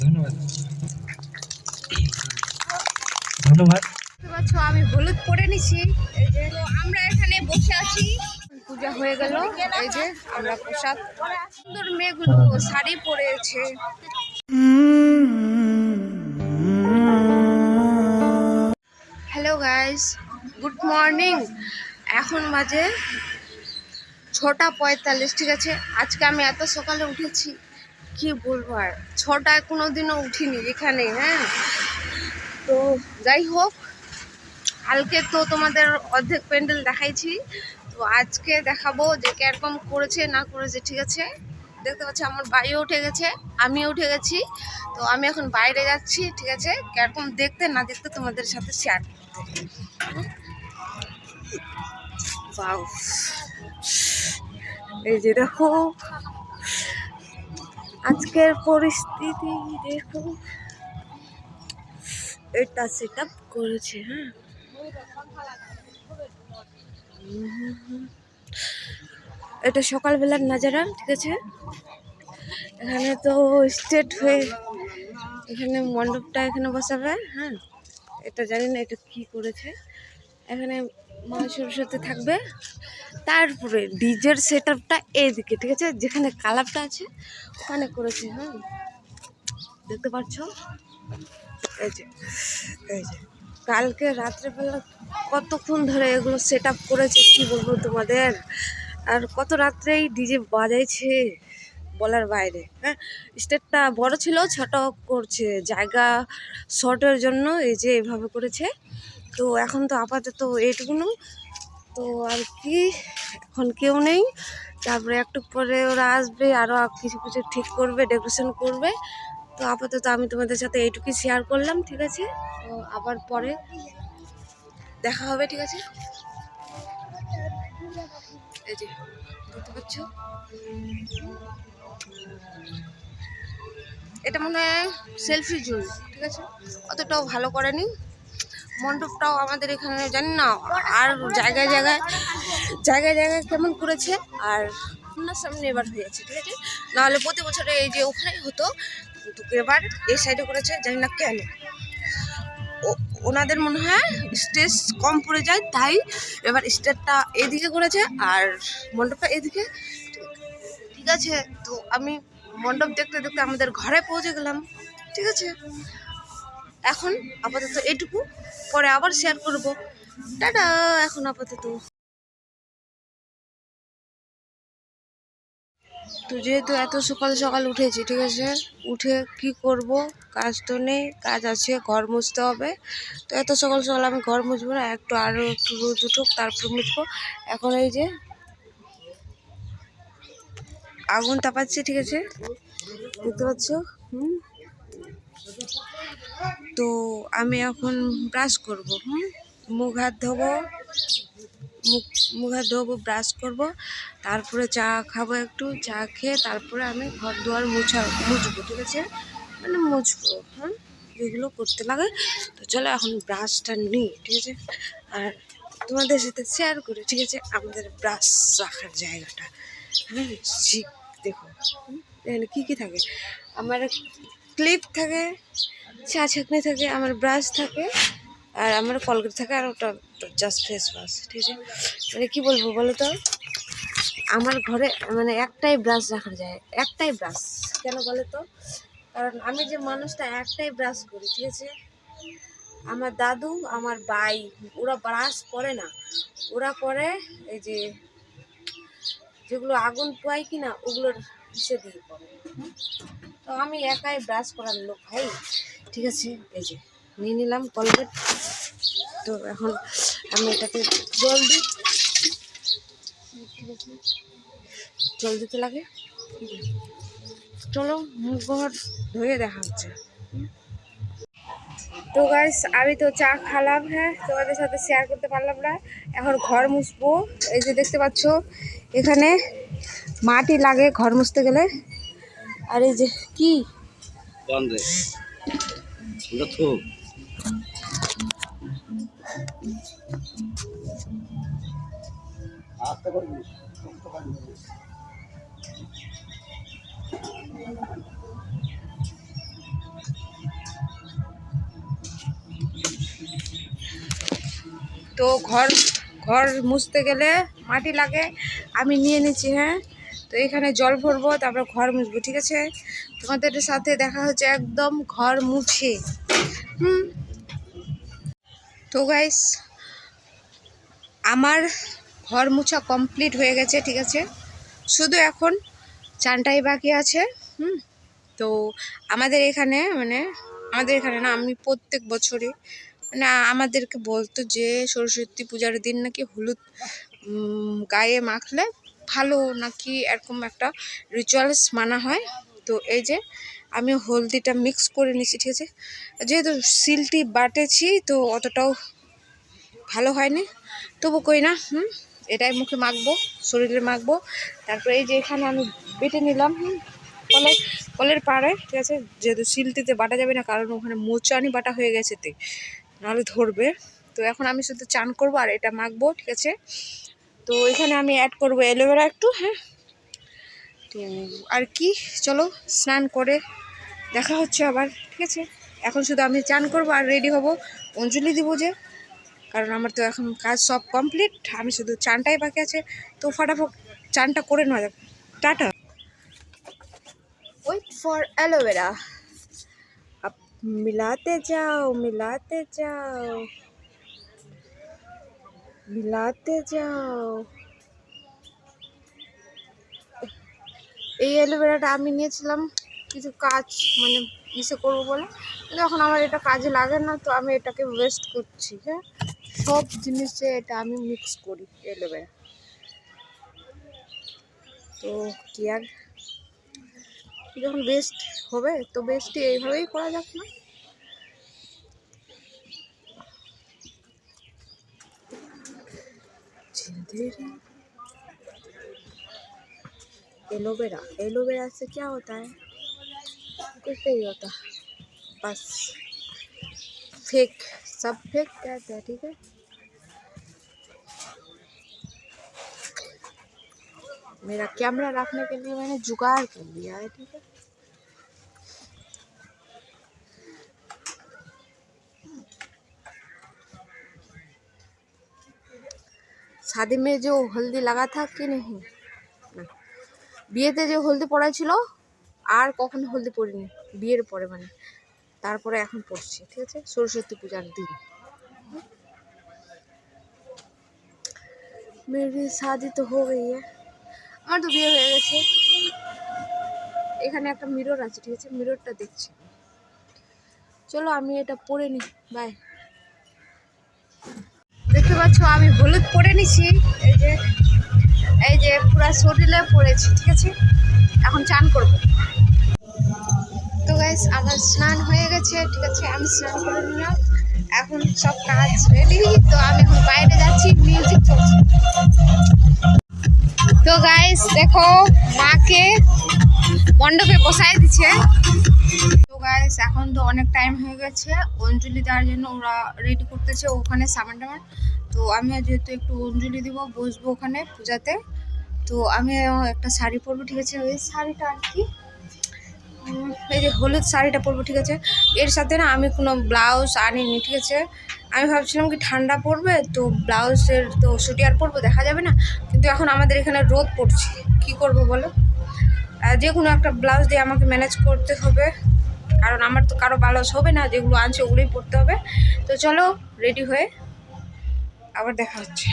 ধন্যবাদ। ধন্যবাদ। আমি হলুদ পরে নিছি। আমরা এখানে বসে আছি। পূজা হয়ে গেল। এই যে আমরা প্রসাদ। সুন্দর মেয়েগুলো শাড়ি পরেছে। হ্যালো গাইস গুড মর্নিং এখন বাজে ছটা পঁয়তাল্লিশ, ঠিক আছে? আজকে আমি এত সকালে উঠেছি, কি বলব আর? ছটায় কোনো দিনও উঠিনি এখানে হ্যাঁ? তো যাই হোক, কালকে তো তোমাদের অর্ধেক প্যান্ডেল দেখাইছি, তো আজকে দেখাবো যে কীরকম করেছে, না করেছে, ঠিক আছে? দেখতে পাচ্ছি আমার বাইও উঠে গেছে, আমিও উঠে গেছি, তো আমি এখন বাইরে যাচ্ছি, ঠিক আছে? কীরকম দেখতে না দেখতে তোমাদের সাথে শেয়ার করতে। Wow. এই যে দেখো। আজকের পরিস্থিতি দেখো। এটা সেট আপ করেছে হ্যাঁ। এটা সকালবেলার নাজারা, ঠিক আছে? এখানে তো স্টেট হয়ে এখানে মণ্ডপটা এখানে বসাবে হ্যাঁ। এটা জানি না এটা কি করেছে। এখানে মা সরস্বতী থাকবে। তারপরে ডিজের সেট আপটা এইদিকে, ঠিক আছে? যেখানে কালারটা আছে, ওখানে করেছে হ্যাঁ? দেখতে পাচ্ছ? এই যে এই যে। কালকে রাত্রেবেলা কতক্ষণ ধরে এগুলো সেট আপ করেছে, কি বলব তোমাদের? আর কত রাত্রেই ডিজে বাজাইছে বলার বাইরে হ্যাঁ? স্টেটটা বড় ছিল, ছোট করছে। জায়গা শর্টের জন্য এই যে এভাবে করেছে। তো এখন তো আপাতত এইটুকুনো তো আর কি, এখন কেউ নেই। তারপরে একটু পরে ওরা আসবে আরও কিছু কিছু ঠিক করবে ডেকোরেশন করবে। তো আপাতত আমি তোমাদের সাথে এইটুকুই শেয়ার করলাম, ঠিক আছে? তো আবার পরে দেখা হবে, ঠিক আছে? এটা মনে হয় সেলফি জোন ঠিক আছে? অতটাও ভালো করেনি। মণ্ডপটাও আমাদের এখানে জানি না, আর জায়গায় জায়গায় জায়গায় জায়গায় কেমন করেছে, আর আপনার সামনে এবার হয়ে হয়েছে, ঠিক আছে? নাহলে প্রতি বছরে এই যে ওখানেই হতো, কিন্তু এবার এই সাইডে করেছে, জানি না কেন। ওনাদের মনে হয় স্টেজ কম পড়ে যায়, তাই এবার স্টেজটা এদিকে করেছে, আর মণ্ডপটা এদিকে, ঠিক আছে? তো আমি মণ্ডপ দেখতে দেখতে আমাদের ঘরে পৌঁছে গেলাম, ঠিক আছে? এখন আপাতত এটুকু। পরে আবার শেয়ার করব। টাটা, এখন আপাতত। তো যেহেতু এত সকাল সকাল উঠেছি, ঠিক আছে? উঠে কি করব? কাজ তো নেই, কাজ আছে, ঘর মুছতে হবে। তো এত সকাল সকাল আমি ঘর মুছবো না, একটু আরও একটু রোদ উঠুক, তারপর মুছবো। এখন এই যে আগুন তাপাচ্ছি, ঠিক আছে? দেখতে পাচ্ছ? হুম? তো আমি এখন ব্রাশ করব হুম? মুখ হাত ধোবো মুখ মুখ হাত ধোবো ব্রাশ করব তারপরে চা খাব একটু চা খেয়ে তারপরে আমি ঘর দুয়ার মুছা মুছবো ঠিক আছে? মানে মুছবো হ্যাঁ যেগুলো করতে লাগে তো চলো এখন ব্রাশটা নিই ঠিক আছে? আর তোমাদের সাথে শেয়ার করি ঠিক আছে? আমাদের ব্রাশ রাখার জায়গাটা হ্যাঁ ঠিক দেখো হুম, এখানে কী কী থাকে? আমার ক্লিপ থাকে চা ছাঁকনি থাকে, আমার ব্রাশ থাকে, আর আমার কলগেট থাকে, আর ওটা জাস্ট ফেস ওয়াশ ঠিক আছে? মানে কী বলব বলো তো? আমার ঘরে মানে একটাই ব্রাশ রাখা যায় একটাই ব্রাশ কেন বলো তো? কারণ আমি যে মানুষটা একটাই ব্রাশ করি, ঠিক আছে? আমার দাদু, আমার ভাই, ওরা ব্রাশ করে না। ওরা করে এই যে যেগুলো আগুন পোয়াই কিনা, ওগুলোর ইসে দিয়ে করে। তো আমি একাই ব্রাশ করার লোক, ভাই। ঠিক আছে, এই যে, নিয়ে নিলাম কলগেট তো এখন আমি এটাকে জল দিই। জল দিতে লাগে। চলো, মুখ ঘর ধুয়ে দেখা হচ্ছে। তো গাইস আমি তো চা খালাম হ্যাঁ? তোমাদের সাথে শেয়ার করতে পারলাম না। এখন ঘর মুছবো। এই যে দেখতে পাচ্ছ, এখানে মাটি লাগে ঘর মুছতে গেলে। আর এই যে কি। তো ঘর ঘর মুছতে গেলে মাটি লাগে আমি নিয়ে নিচ্ছি হ্যাঁ? তো এখানে জল ভরবো, তারপর ঘর মুছবো, ঠিক আছে? তোমাদের সাথে দেখা হচ্ছে একদম ঘর মুছে। হুম? তো গাইস আমার ঘর মুছা কমপ্লিট হয়ে গেছে, ঠিক আছে? শুধু এখন চানটাই বাকি আছে, হুম? তো আমাদের এখানে মানে আমাদের এখানে না, আমি প্রত্যেক বছরই মানে আমাদেরকে বলতো যে সরস্বতী পূজার দিন নাকি হলুদ গায়ে মাখলে ভালো নাকি এরকম একটা রিচুয়ালস মানা হয়। তো এই যে আমি হলদিটা মিক্স করে নিচ্ছি ঠিক আছে? যেহেতু সিলটি বাটেছি, তো অতটাও ভালো হয়নি। তবু কই না, হুম? এটাই মুখে মাখবো, শরীরে মাখবো। তারপরে এই যে এখানে আমি বেটে নিলাম, হুম? কলের কলের পাড়ে, ঠিক আছে? যেহেতু সিলটিতে বাটা যাবে না, কারণ ওখানে মোচানি বাটা হয়ে গেছে তে, নাহলে ধরবে। তো এখন আমি শুধু চান করব আর এটা মাখবো, ঠিক আছে? তো এখানে আমি অ্যাড করব অ্যালোভেরা একটু হ্যাঁ? তো আর কি, চলো স্নান করে দেখা হচ্ছে আবার, ঠিক আছে? এখন শুধু আমি চান করব আর রেডি হব, অঞ্জলি দিব যে। কারণ আমার তো এখন কাজ সব কমপ্লিট আমি শুধু চানটাই বাকি আছে। তো ফটাফট চানটা করে নেওয়া যাবে টাটা। ওয়েট ফর অ্যালোভেরা মিলাতে যাও মিলাতে যাও। মিলাতে যাও। এই অ্যালোভেরাটা আমি নিয়েছিলাম। কিছু কাজ মানে ইসে করব বলে। এখন আমার এটা কাজে লাগে না, তো আমি এটাকে ওয়েস্ট করছি হ্যাঁ? সব জিনিসে এটা আমি মিক্স করি অ্যালোভেরা। তো কি আর? যখন বেস্ট হবে, তো বেস্টই এইভাবেই করা যাক না? एलोवेरा। एलोवेरा से क्या होता है? कुछ नहीं होता। बस। फेक। सब फेक कहते हैं, ठीक है? मेरा कैमरा रखने के लिए मैंने जुगाड़ कर लिया है, ठीक है? शादी में जो हल्दी लगा था कि नहीं না বিয়েতে যে হলদি পড়া ছিল আর কখনো হলদি পরিনি বিয়ের পরে মানে তারপরে এখন পড়ছি ঠিক আছে সরস্বতী পূজার দিন মেরি শাদি তো হয়ে গই আমার তো বিয়ে হয়ে গেছে এখানে একটা মিরর আছে ঠিক আছে মিররটা দেখছি চলো আমি এটা পরে নিই বাই পাচ্ছ? আমি হলুদ পরে নিছি। এই যে এই যে পুরা শরীরে পড়েছি, ঠিক আছে? এখন চান করব। তো গাইস আমার স্নান হয়ে গেছে, ঠিক আছে? আমি স্নান করে নিলাম। এখন সব কাজ রেডি তো আমি এখন বাইরে যাচ্ছি মিউজিক চলছে। তো গাইস দেখো, মাকে মণ্ডপে বসায় দিচ্ছে তো গাইস এখন তো অনেক টাইম হয়ে গেছে। অঞ্জলি দেওয়ার জন্য ওরা রেডি করতেছে, ওখানে সামান টামান তো আমি যেহেতু একটু অঞ্জলি দিব, বসবো ওখানে পূজাতে। তো আমি একটা শাড়ি পরবো, ঠিক আছে? ওই শাড়িটা আর কি? এই যে হলুদ শাড়িটা পরবো, ঠিক আছে? এর সাথে না আমি কোনো ব্লাউজ আনিনি, ঠিক আছে? আমি ভাবছিলাম কি ঠান্ডা পড়বে তো ব্লাউজের তো সুটিয়ার পরবো, দেখা যাবে না। কিন্তু এখন আমাদের এখানে রোদ পড়ছে, কি করব বলো? যে কোনো একটা ব্লাউজ দিয়ে আমাকে ম্যানেজ করতে হবে। কারণ আমার তো কারও ব্লাউজ হবে না, যেগুলো আনছে ওগুলোই পরতে হবে। তো চলো, রেডি হয়ে আবার দেখা হচ্ছে।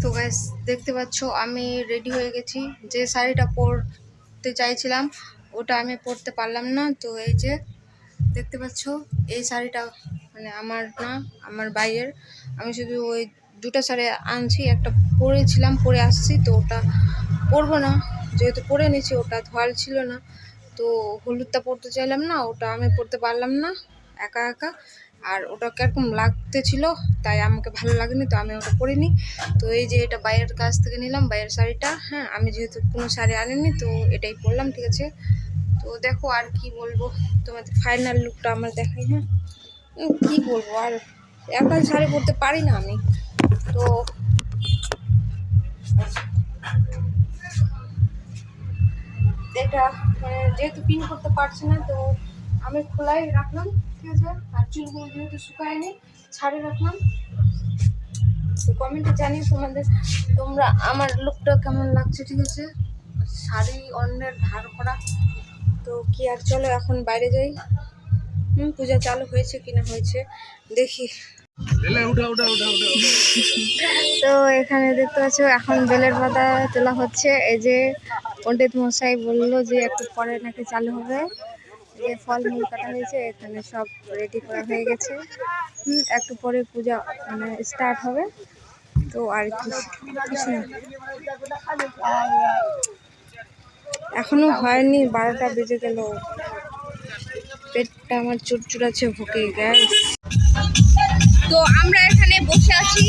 তো গ্যাস দেখতে পাচ্ছ, আমি রেডি হয়ে গেছি। যে শাড়িটা পরতে চাইছিলাম, ওটা আমি পরতে পারলাম না। তো এই যে, দেখতে পাচ্ছ, এই শাড়িটা মানে আমার না, আমার বাইয়ের আমি শুধু ওই দুটো শাড়ি আনছি, একটা পরেছিলাম, পরে আসছি, তো ওটা পরবো না। যেহেতু পরে নিয়েছি, ওটা ধোয়াল ছিল না। তো হলুদটা পরতে চাইলাম না, ওটা আমি পরতে পারলাম না, একা একা। আর ওটা কীরকম লাগতেছিল তাই আমাকে ভালো লাগেনি, তো আমি ওটা পরিনি। তো এই যে এটা বাইরের কাছ থেকে নিলাম, বাইরের শাড়িটা হ্যাঁ আমি যেহেতু কোনো শাড়ি আনিনি, তো এটাই পরলাম, ঠিক আছে। তো দেখো আর কি বলব, তোমাদের ফাইনাল লুকটা আমার দেখাই হ্যাঁ। কি বলব আর একটা শাড়ি পরতে পারি না আমি। তো এটা মানে যেহেতু পিন করতে পারছি না, তো আমি খোলাই রাখলাম। ঠিক আছে আর চুলগুলো যেহেতু শুকায়নি ছাড়ে রাখলাম। তো কমেন্টে জানিয়ে তোমাদের তোমরা আমার লুকটা কেমন লাগছে ঠিক আছে? শাড়ি অন্যের ধার করা তো কি আর চলো এখন বাইরে যাই। হুম পূজা চালু হয়েছে কিনা হয়েছে দেখি। তো এখানে দেখতে পাচ্ছ এখন বেলের পাতা তোলা হচ্ছে। এই যে পণ্ডিত মশাই বলল যে একটু পরে নাকি চালু হবে। যে ফল মূল কাটা হয়েছে, এখানে সব রেডি করা হয়ে গেছে। একটু পরে পূজা মানে স্টার্ট হবে। তো আর কিছু। এখনও হয়নি, বারোটা বেজে গেল। পেটটা আমার চুরচুরাচ্ছে, ভুকে গ্যাস তো আমরা এখানে বসে আছি।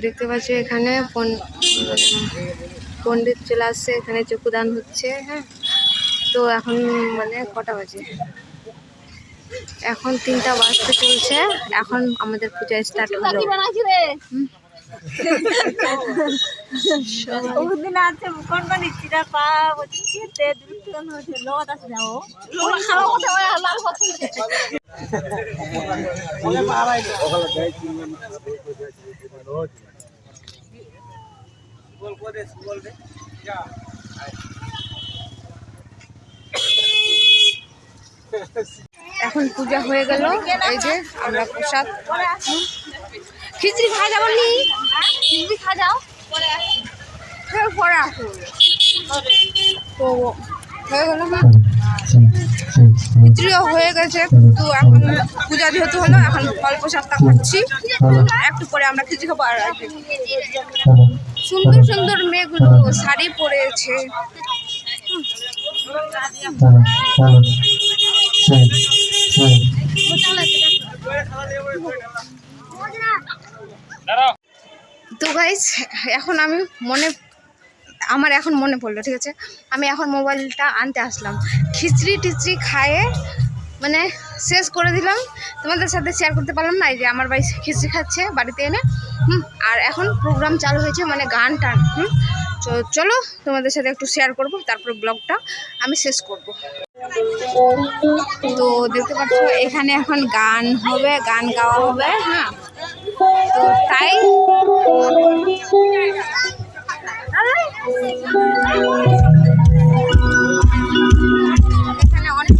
দেখতে পাচ্ছ এখানে পণ্ডিত চলে আসছে এখানে চক্ষুদান হচ্ছে হ্যাঁ। তো এখন মানে কটা বাজে? এখন তিনটা বাজতে চলছে এখন আমাদের পূজা স্টার্ট হলো আছে কোন বানিয়েছি না পা বলছি তে দুটো হচ্ছে লগত আছে যাও ওই এখন পূজা হয়ে গেল এই যে আমরা প্রসাদ। খিচড়ি খাওয়া যাব নি? খিচড়ি খাওয়া যাও। হ্যাঁ, পরে আসো তো হয়ে গেল খিচড়িও হয়ে গেছে। তো এখন পূজা যেহেতু হলো এখন ফল প্রসাদটা খাচ্ছি। একটু পরে আমরা খিচড়ি খাব আর। সুন্দর সুন্দর মেয়েগুলো শাড়ি পরেছে। তো গাইজ এখন আমি মনে, আমার এখন মনে পড়ল, ঠিক আছে? আমি এখন মোবাইলটা আনতে আসলাম। খিচড়ি টিচড়ি খায়ে মানে শেষ করে দিলাম। তোমাদের সাথে শেয়ার করতে পারলাম না, এই যে আমার ভাই খিচড়ি খাচ্ছে বাড়িতে এনে। হুম, আর এখন প্রোগ্রাম চালু হয়েছে মানে গান টান, হুম। চলো তোমাদের সাথে একটু শেয়ার করব, তারপর ব্লগটা আমি শেষ করব। তো দেখতে পাচ্ছ, এখানে এখন গান হবে, গান গাওয়া হবে হ্যাঁ। তো তাই এখানে অনেক